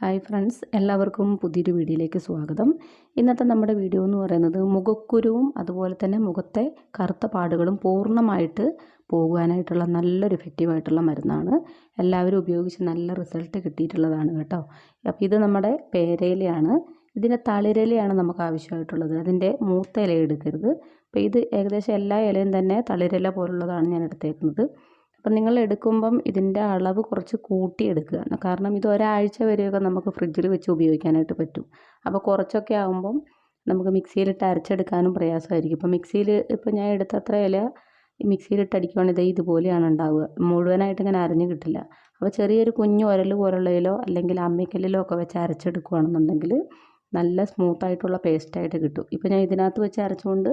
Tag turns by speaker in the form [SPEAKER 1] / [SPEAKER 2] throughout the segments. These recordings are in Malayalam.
[SPEAKER 1] ഹായ് ഫ്രണ്ട്സ് എല്ലാവർക്കും പുതിയൊരു വീഡിയോയിലേക്ക് സ്വാഗതം. ഇന്നത്തെ നമ്മുടെ വീഡിയോ എന്ന് പറയുന്നത് മുഖക്കുരുവും അതുപോലെ തന്നെ മുഖത്തെ കറുത്ത പാടുകളും പൂർണമായിട്ട് പോകുവാനായിട്ടുള്ള നല്ലൊരു എഫക്റ്റീവായിട്ടുള്ള മരുന്നാണ്. എല്ലാവരും ഉപയോഗിച്ച് നല്ല റിസൾട്ട് കിട്ടിയിട്ടുള്ളതാണ് കേട്ടോ. അപ്പോൾ ഇത് നമ്മുടെ പേരയിലയാണ്. ഇതിന്റെ തളിരിലയാണ് നമുക്ക് ആവശ്യമായിട്ടുള്ളത്. അതിന്റെ മൂത്ത ഇല എടുക്കരുത് അപ്പോൾ ഇത് ഏകദേശം എല്ലാ ഇലയും തന്നെ തളിരില പോലുള്ളതാണ് ഞാൻ എടുത്തേക്കുന്നത്. അപ്പം നിങ്ങൾ എടുക്കുമ്പം ഇതിന്റെ അളവ് കുറച്ച് കൂട്ടി എടുക്കുക കാരണം ഇത് ഒരാഴ്ച വരെയൊക്കെ നമുക്ക് ഫ്രിഡ്ജിൽ വെച്ച് ഉപയോഗിക്കാനായിട്ട് പറ്റും. അപ്പോൾ കുറച്ചൊക്കെ ആകുമ്പം നമുക്ക് മിക്സിയിലിട്ട് അരച്ചെടുക്കാനും പ്രയാസമായിരിക്കും. ഇപ്പോൾ മിക്സിയിൽ ഇപ്പോൾ ഞാൻ എടുത്ത അത്ര ഇല മിക്സിയിലിട്ട് അടിക്കുവാണെങ്കിൽ ഇതേ ഇതുപോലെയാണ് ഉണ്ടാവുക. മുഴുവനായിട്ട് ഇങ്ങനെ അരഞ്ഞു കിട്ടില്ല. അപ്പോൾ ചെറിയൊരു കുഞ്ഞു ഉരൽ പോലുള്ളതിലോ അല്ലെങ്കിൽ അമ്മിക്കല്ലിലോ ഒക്കെ വെച്ച് അരച്ചെടുക്കുകയാണെന്നുണ്ടെങ്കിൽ നല്ല സ്മൂത്തായിട്ടുള്ള പേസ്റ്റായിട്ട് കിട്ടും. ഇപ്പോൾ ഞാൻ ഇതിനകത്ത് വെച്ച് അരച്ചുകൊണ്ട്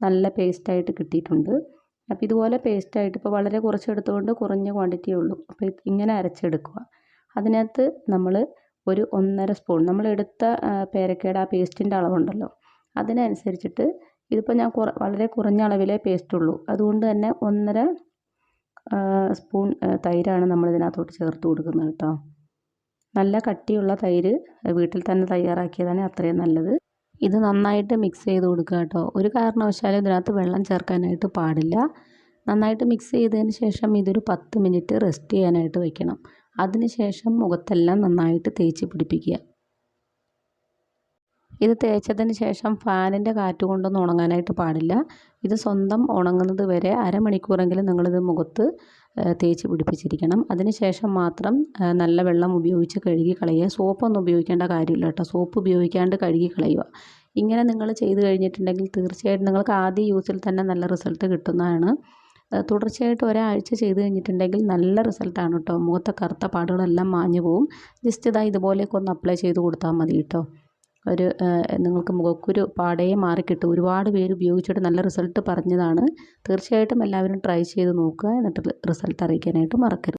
[SPEAKER 1] നല്ല പേസ്റ്റായിട്ട് കിട്ടിയിട്ടുണ്ട്. അപ്പോൾ ഇതുപോലെ പേസ്റ്റായിട്ട് ഇപ്പോൾ വളരെ കുറച്ച് എടുത്തുകൊണ്ട് കുറഞ്ഞ ക്വാണ്ടിറ്റിയേ ഉള്ളൂ. അപ്പോൾ ഇങ്ങനെ അരച്ചെടുക്കുക. അതിനകത്ത് നമ്മൾ ഒരു ഒന്നര സ്പൂൺ നമ്മൾ എടുത്ത പേരക്കയുടെ ആ പേസ്റ്റിന്റെ അളവുണ്ടല്ലോ. അതിനനുസരിച്ചിട്ട് ഇതിപ്പോൾ ഞാൻ കുറ വളരെ കുറഞ്ഞ അളവിലേ പേസ്റ്റുള്ളൂ അതുകൊണ്ട് തന്നെ ഒന്നര സ്പൂൺ തൈരാണ് നമ്മൾ ഇതിനകത്തോട്ട് ചേർത്ത് കൊടുക്കുന്നത് കേട്ടോ. നല്ല കട്ടിയുള്ള തൈര് വീട്ടിൽ തന്നെ തയ്യാറാക്കിയതാണ് അത്രയും നല്ലത്. ഇത് നന്നായിട്ട് മിക്സ് ചെയ്ത് കൊടുക്കുക കേട്ടോ. ഒരു കാരണവശാലും ഇതിനകത്ത് വെള്ളം ചേർക്കാനായിട്ട് പാടില്ല. നന്നായിട്ട് മിക്സ് ചെയ്തതിന് ശേഷം ഇതൊരു പത്ത് മിനിറ്റ് റെസ്റ്റ് ചെയ്യാനായിട്ട് വെക്കണം. അതിന് ശേഷം മുഖത്തെല്ലാം നന്നായിട്ട് തേച്ച് പിടിപ്പിക്കുക. ഇത് തേച്ചതിന് ശേഷം ഫാനിന്റെ കാറ്റ് കൊണ്ടൊന്നും ഉണങ്ങാനായിട്ട് പാടില്ല. ഇത് സ്വന്തം ഉണങ്ങുന്നത് വരെ അരമണിക്കൂറെങ്കിലും നിങ്ങളിത് മുഖത്ത് തേച്ച് പിടിപ്പിച്ചിരിക്കണം. അതിന് ശേഷം മാത്രം നല്ല വെള്ളം ഉപയോഗിച്ച് കഴുകി കളയുക. സോപ്പൊന്നും ഉപയോഗിക്കേണ്ട കാര്യമില്ല കേട്ടോ. സോപ്പ് ഉപയോഗിക്കാണ്ട് കഴുകി കളയുക. ഇങ്ങനെ നിങ്ങൾ ചെയ്ത് കഴിഞ്ഞിട്ടുണ്ടെങ്കിൽ തീർച്ചയായിട്ടും നിങ്ങൾക്ക് ആദ്യ യൂസിൽ തന്നെ നല്ല റിസൾട്ട് കിട്ടുന്നതാണ്. തുടർച്ചയായിട്ട് ഒരാഴ്ച ചെയ്ത് കഴിഞ്ഞിട്ടുണ്ടെങ്കിൽ നല്ല റിസൾട്ടാണ് കേട്ടോ. മുഖത്തെ കറുത്ത പാടുകളെല്ലാം മാഞ്ഞു പോവും ജസ്റ്റ് ഇതാ ഇതുപോലെയൊക്കെ ഒന്ന് അപ്ലൈ ചെയ്ത് കൊടുത്താൽ മതി കേട്ടോ. ഒരു നിങ്ങൾക്ക് മുഖക്കുരു പാടേ മാറിക്കിട്ടും ഒരുപാട് പേര് ഉപയോഗിച്ചിട്ട് നല്ല റിസൾട്ട് പറഞ്ഞതാണ്. തീർച്ചയായിട്ടും എല്ലാവരും ട്രൈ ചെയ്ത് നോക്കുക. എന്നിട്ട് റിസൾട്ട് അറിയിക്കാനായിട്ട് മറക്കരുത്.